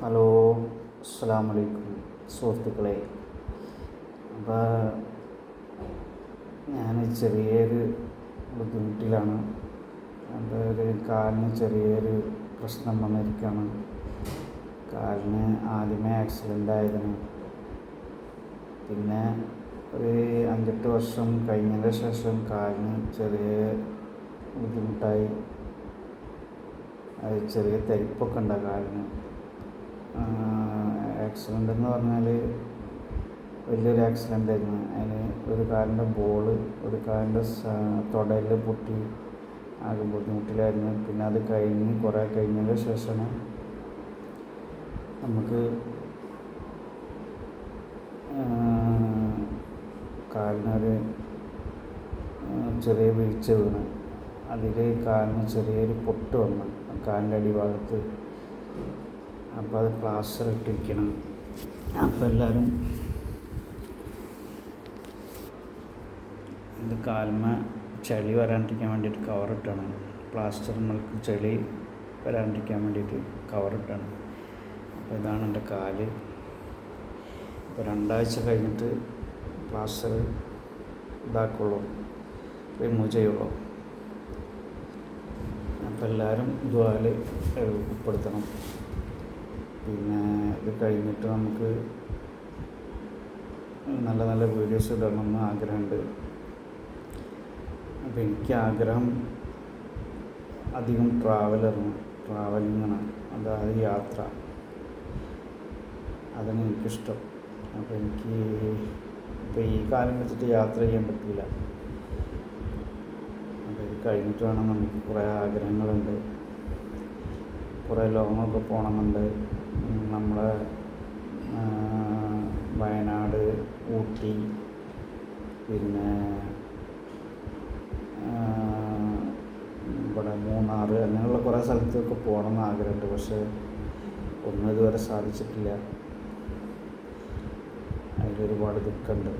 Hello അസ്സാം വലൈക്കും സുഹൃത്തുക്കളെ. അപ്പോൾ ഞാൻ ചെറിയൊരു ബുദ്ധിമുട്ടിലാണ്. അപ്പോൾ ഒരു കാലിന് ചെറിയൊരു പ്രശ്നം വന്നിരിക്കുകയാണ് കാലിന് ആദ്യമേ ആക്സിഡന്റ് ആയിരുന്നു പിന്നെ ഒരു അഞ്ചെട്ട് വർഷം കഴിഞ്ഞതിന് ശേഷം കാലിന് ചെറിയ ബുദ്ധിമുട്ടായി. ചെറിയ തരിപ്പൊക്കെ ഉണ്ട് കാലിന്. ആക്സിഡന്റ് എന്ന് പറഞ്ഞാൽ വലിയൊരു ആക്സിഡന്റ് ആയിരുന്നു. അതിന് ഒരു കാലിന്റെ ബോൾ ഒരു കാലിന്റെ തുടയിൽ പൊട്ടി ആകെ ബുദ്ധിമുട്ടിലായിരുന്നു. പിന്നെ അത് കഴിഞ്ഞ് കുറേ കഴിഞ്ഞതിന് ശേഷമാണ് നമുക്ക് കാലിനൊരു ചെറിയ വീഴ്ച വീണ്. അതിൽ കാലിന് ചെറിയൊരു പൊട്ട് വന്നു. കാലിന്റെ അടിഭാഗത്ത്. അപ്പോൾ അത് പ്ലാസ്റ്റർ ഇട്ടിരിക്കണം അപ്പോൾ എല്ലാവരും ഇത് കാൽമ ചെളി വരാണ്ടിരിക്കാൻ വേണ്ടിയിട്ട് കവറിട്ടാണ് പ്ലാസ്റ്റർ നമ്മൾക്ക് ചെളി വരാണ്ടിരിക്കാൻ വേണ്ടിയിട്ട് കവറിട്ടാണ് അപ്പോൾ ഇതാണ് എന്റെ കാൽ. ഇപ്പോൾ രണ്ടാഴ്ച കഴിഞ്ഞിട്ട് പ്ലാസ്റ്റർ ഇതാക്കുള്ളൂ. റിമൂവ് ചെയ്യുള്ളൂ. അപ്പോൾ എല്ലാവരും ഇതുപോലെ ഉൾപ്പെടുത്തണം പിന്നെ ഇത് കഴിഞ്ഞിട്ട് നമുക്ക് നല്ല നല്ല വീഡിയോസ് ഇടണമെന്ന് ആഗ്രഹമുണ്ട്. അപ്പോൾ എനിക്ക് ആഗ്രഹം അധികം ട്രാവലറാണ് ട്രാവലിങ്ങാണ് അതായത് യാത്ര. അതാണ് എനിക്കിഷ്ടം. അപ്പോൾ എനിക്ക് ഇപ്പോൾ ഈ കാലം വെച്ചിട്ട് യാത്ര ചെയ്യാൻ പറ്റില്ല അപ്പോൾ ഇത് കഴിഞ്ഞിട്ട് വേണം നമുക്ക് കുറേ ആഗ്രഹങ്ങളുണ്ട്. കുറേ ലോങ്ങൊക്കെ പോകണമെന്നുണ്ട്. നമ്മളെ വയനാട് ഊട്ടി പിന്നെ ഇവിടെ മൂന്നാർ അങ്ങനെയുള്ള കുറേ സ്ഥലത്തൊക്കെ പോകണം എന്ന് ആഗ്രഹമുണ്ട്. പക്ഷേ ഒന്നും ഇതുവരെ സാധിച്ചിട്ടില്ല. അതിലൊരുപാട് ദുഃഖമുണ്ട്.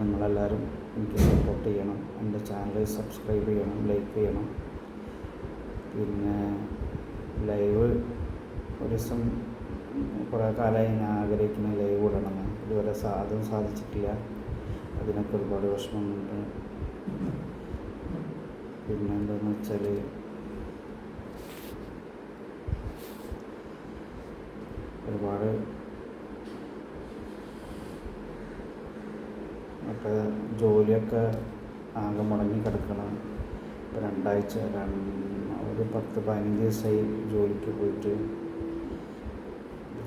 നിങ്ങളെല്ലാവരും എനിക്ക് സപ്പോർട്ട് ചെയ്യണം. എന്റെ ചാനൽ സബ്സ്ക്രൈബ് ചെയ്യണം ലൈക്ക് ചെയ്യണം. പിന്നെ ലൈവ് ഒരു ദിവസം കുറേ കാലമായി ഞാൻ ആഗ്രഹിക്കുന്ന ലൈവ് ഇടണമെന്ന് ഇതുവരെ അതും സാധിച്ചിട്ടില്ല. അതിനൊക്കെ ഒരുപാട് വിഷമമുണ്ട്. പിന്നെ എന്താണെന്ന് വെച്ചാൽ ഒരുപാട് ഒക്കെ ജോലിയൊക്കെ ആകെ മുടങ്ങി കിടക്കണം. ഇപ്പോൾ രണ്ടാഴ്ച ഒരു പത്ത് പതിനഞ്ച് ദിവസമായി ജോലിക്ക് പോയിട്ട്.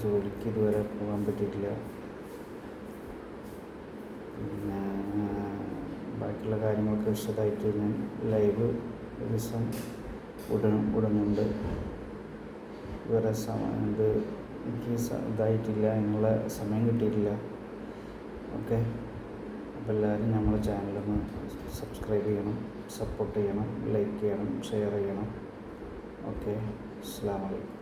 ജോലിക്ക് ഇതുവരെ പോകാൻ പറ്റിയിട്ടില്ല. പിന്നെ ബാക്കിയുള്ള കാര്യങ്ങളൊക്കെ വിശദമായിട്ട് ഞാൻ ലൈവ് ദിവസം ഉടൻ ഉടനുണ്ട്. ഇതുവരെ സമയം ഇത് എനിക്ക് ഇതായിട്ടില്ല അതിനുള്ള സമയം കിട്ടിയിട്ടില്ല. ഓക്കെ. അപ്പോൾ എല്ലാവരും നമ്മളെ ചാനലൊന്ന് സബ്സ്ക്രൈബ് ചെയ്യണം സപ്പോർട്ട് ചെയ്യണം ലൈക്ക് ചെയ്യണം ഷെയർ ചെയ്യണം. ഓക്കെ. അസ്സാം വലൈക്കും